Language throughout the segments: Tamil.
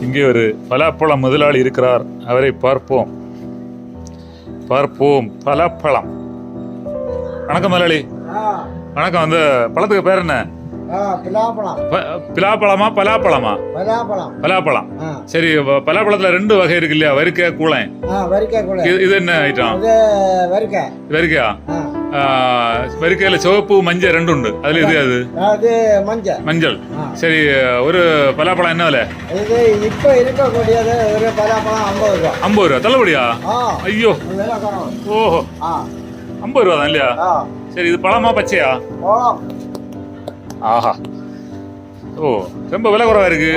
இங்கே ஒரு பலாப்பழம் முதலாளி இருக்கிறார். அவரை பார்ப்போம். பார்ப்போம். பலாப்பழம். வணக்கம் முதலாளி. வணக்கம். அந்த பழத்துக்கு பேர் என்ன? பிலாப்பழம். பிலாப்பழமா பலாப்பழமா? சரி பலாப்பழத்துல ரெண்டு வகை இருக்கு இல்லையா? வரிக்கை கூட இது என்ன ஐட்டம் இது வரிக்கை. வரிக்கையில சிவப்பு மஞ்சள் ரெண்டு உண்டு அதுல இது அது அது மஞ்சள் மஞ்சள். சரி ஒரு பலாப்பழம் என்ன விலை இது இப்போ இருக்கக்கூடியது ஒரு பலாப்பழம் ஐம்பது ரூபா ஐம்பது ரூபா தள்ளுபடியா ஐயோ ஓஹோ ஐம்பது ரூபா தான் இல்லையா சரி இது பழமா பச்சையா ஆஹா ஓ ரொம்ப விலை குறைவா இருக்கு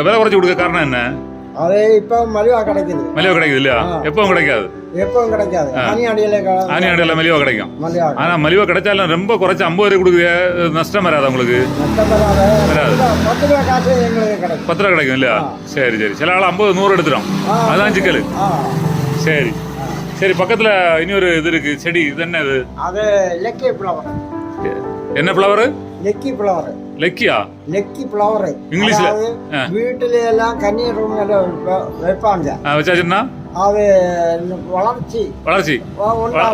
விலை குறைச்சு கொடுக்க காரணம் என்ன அது இப்போ மலிவா கிடைக்குது. மலிவா கிடைக்குது இல்லையா. எப்பவும் கிடைக்காது. எப்பவும் கிடைக்காது. மணி அடியில் ஆனி அடையில மலிவா கிடைக்கும். ஆனா மலிவா கிடைச்சாலும் ரொம்ப குறைச்சு ஐம்பது ரூபாய் கொடுக்குது. நஷ்டம் வராது உங்களுக்கு? வராது. பத்து ரூபா காசு எங்களுக்கு கிடைக்கும். பத்து ரூபா கிடைக்கும் இல்லையா? சரி சரி. சில ஆள் ஐம்பது நூறு எடுத்துரும். ஆ. அதான் சிக்கல். சரி. சரி பக்கத்துல இன்னொரு இது இருக்கு. செடி. இது என்ன இது? அது லெக்கி ஃப்ளவர் என்ன ஃப்ளவர் லெக்கி ஃப்ளவர் லெக்கியா லெக்கி ஃப்ளவர் இங்கிலீஷ்ல? வீட்டுல எல்லாம் கன்னி ரூம்ல வைப்பாங்க. வச்சாச்சுன்னா அது வளர்ச்சி. வளர்ச்சி.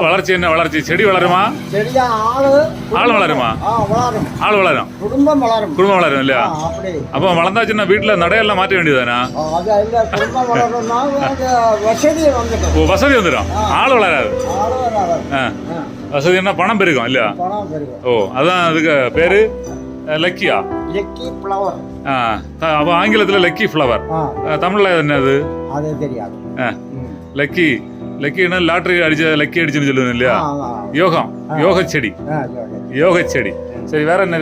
வளர்ச்சி என்ன வளர்ச்சி? செடி வளருமா? செடியா ஆளு ஆள் வளருமா? வளரும். ஆள் வளரும். குடும்பம் வளரும். குடும்பம் வளரும் இல்லையா? அப்போ வளர்ந்தாச்சுன்னா வீட்டுல நடையெல்லாம் மாற்ற வேண்டியதானா குடும்பம் வளரணும்னா அது வசதி வந்துடும். வசதி வந்துடும். ஆள் வளராது. ஆளு வராது. ஆ, வசதின்னா பணம் பெருகும் இல்லையா? பணம் பெருகும். ஓ அதான் அதுக்கு பேரு? லக்கியா? லெக்கி ஃப்ளவர். அப்போ ஆங்கிலத்தில் லக்கி ஃப்ளவர். தமிழ்ல என்னது? அது தெரியாது. ஆ. ம். லக்கி. லக்கின்னா லாட்டரி அடிச்ச லக்கி அடிச்சுன்னு சொல்லுவேன் இல்லையா? யோகம். யோக செடி. யோக செடி சரி வேற என்ன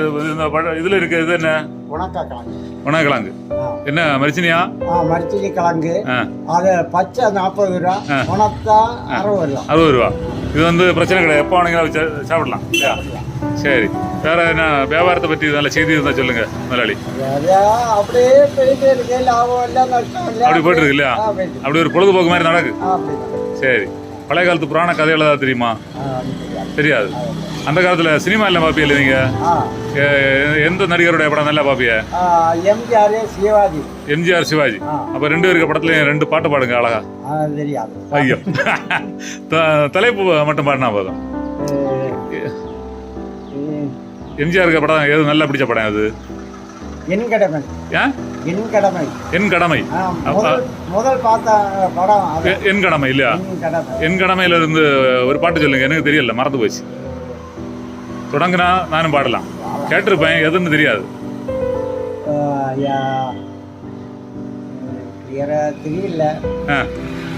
இதுல இருக்கு இது என்ன? உணக்கிழங்கு என்ன மரிச்சினியா? ஆ மரிச்சிலி கிழங்கு அது பச்சை நாற்பது ரூபா. உணத்தா அறுபது ரூபா. அறுபது ரூபா. இது வந்து பிரச்சனை கிடையாது. எப்போ வேணுங்களா சாப்பிடலாம். இல்லையா? சரி. வேற என்ன வியாபாரத்தை பற்றி நல்ல செய்தி இருந்தா சொல்லுங்க முதலாளி. அப்படியே போயிட்டு இருக்கு. இல்லை இல்லை. அப்படி போயிட்டு இருக்கு இல்லையா. அப்படி ஒரு பொழுதுபோக்கு மாதிரி நடக்கு. சரி. பழைய காலத்து புராண கதைகள் ஏதாவது தெரியுமா? தெரியாது. அந்த காலத்துல சினிமா எல்லாம் பாப்பியல நீங்க? ஆ, எ- எந்த நடிகருடைய படம்? நல்லா பாப்பிய. எம்ஜிஆர் சிவாஜி. எம்ஜிஆர் சிவாஜி. அப்ப ரெண்டு பேருக்கு படத்துலயும் ரெண்டு பாட்டு பாடுங்க அழகா. ஐயோ. தலைப்பு மட்டும் பாடினா போதும். எம்ஜிஆருக்கு படம் எது நல்லா பிடிச்ச படம் அது? என் கடமை. என் கடமை. என் கடமை. முதல் பார்த்த படம் என் கடமை இல்லையா? என் கடமையில இருந்து ஒரு பாட்டு சொல்லுங்க எனக்கு தெரியல மறந்து போச்சு. தொடங்குனா நானும் பாடலாம். கேட்டிருப்பேன் எதுன்னு தெரியாது. தெரியல.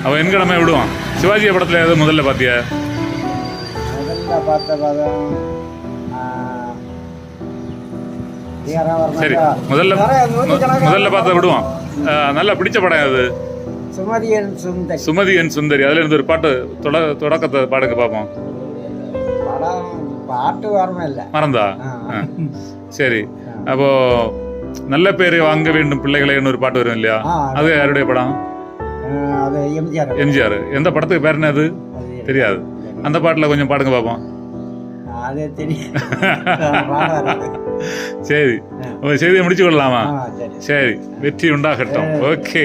அவன் என் கடமை விடுவான். சிவாஜி படத்துல எது முதல்ல பாத்திய? முதல்ல பார்த்த படம் சரி. முதல்ல முதல்ல பார்த்த விடுவான். ஆ, நல்லா பிடிச்ச படம் அது சுந்தரி. சுமதி என் சுந்தரி. அதுல இருந்து ஒரு பாட்டு தொட தொடக்கத்தை பாடுங்க பார்ப்போம். படம் பாட்டு வரமே இல்லை மறந்தா. சரி அப்போ நல்ல பேரை வாங்க வேண்டும் பிள்ளைகளேன்னு ஒரு பாட்டு வரும் இல்லையா அது யாருடைய படம் அது எம்ஜிஆர் எம்ஜிஆர் எந்த படத்துக்கு பேர் என்ன அது தெரியாது. அந்த பாட்டுல கொஞ்சம் பாடுங்க பார்ப்போம் அது தெரியும். சரி செய்தியை முடிச்சு கொள்ளலாமா சரி வெற்றி உண்டாகட்டும் ஓகே